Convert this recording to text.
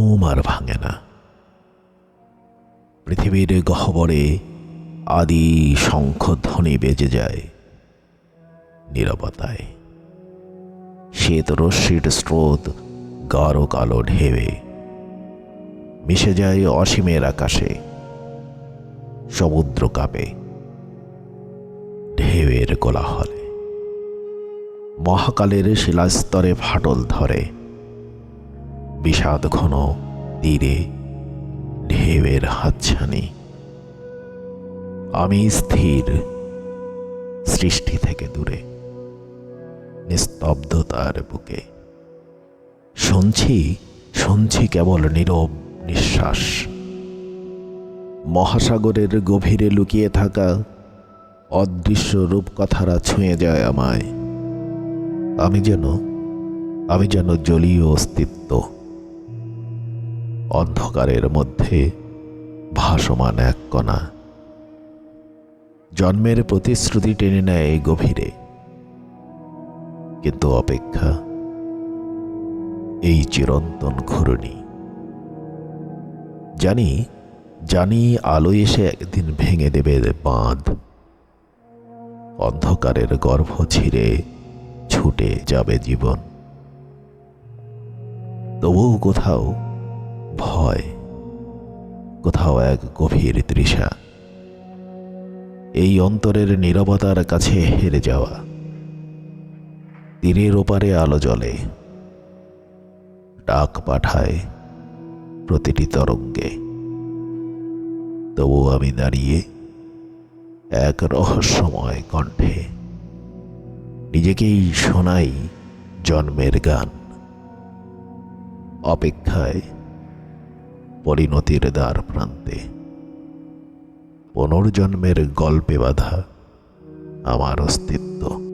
ঘুম আর ভাঙে না। পৃথিবীর গহ্বরে আদি শঙ্খধ্বনি বেজে যায় নীরবতায়। শীত রশ্মির স্রোত গাঢ় কালো ঢেবে মিশে যায় অসীমের আকাশে, সমুদ্র কাঁপে ঢেউয়ের কোলাহলে। মহাকালের শিলাস্তরে ফাটল ধরে বিষাদ ঘন তীরে ঢেউয়ের হাতছানি। আমি স্থির সৃষ্টি থেকে দূরে, নিস্তব্ধতার বুকে। শুনছি শুনছি কেবল নীরব নিঃশ্বাস। মহাসাগরের গভীরে লুকিয়ে থাকা অদৃশ্য রূপকথারা ছুঁয়ে যায় আমায়। আমি যেন আমি যেন জলীয় অস্তিত্ব। অন্ধকারের মধ্যে ভাসমান এক কণা। জন্মের প্রতিশ্রুতি টেনে নেয় গভীরে। কিন্তু অপেক্ষা এই চিরন্তন ঘূর্ণি। জানি জানি আলো এসে একদিন ভেঙে দেবে বাঁধ। অন্ধকারের গর্ভ ছিঁড়ে ছুটে যাবে জীবন। তবুও কোথাও ভয়, কোথাও এক গভীর তৃষা। এই অন্তরের নীরবতার কাছে হেরে যাওয়া। তীরের ওপারে আলো জ্বলে। ডাক পাঠায় প্রতিটি তরঙ্গে। তবু আমি দাঁড়িয়ে এক রহস্যময় কণ্ঠে নিজেকেই শোনাই জন্মের গান। অপেক্ষায় পরিণতির দ্বার প্রান্তে। পুনর্জন্মের গল্পে বাধা আমার অস্তিত্ব।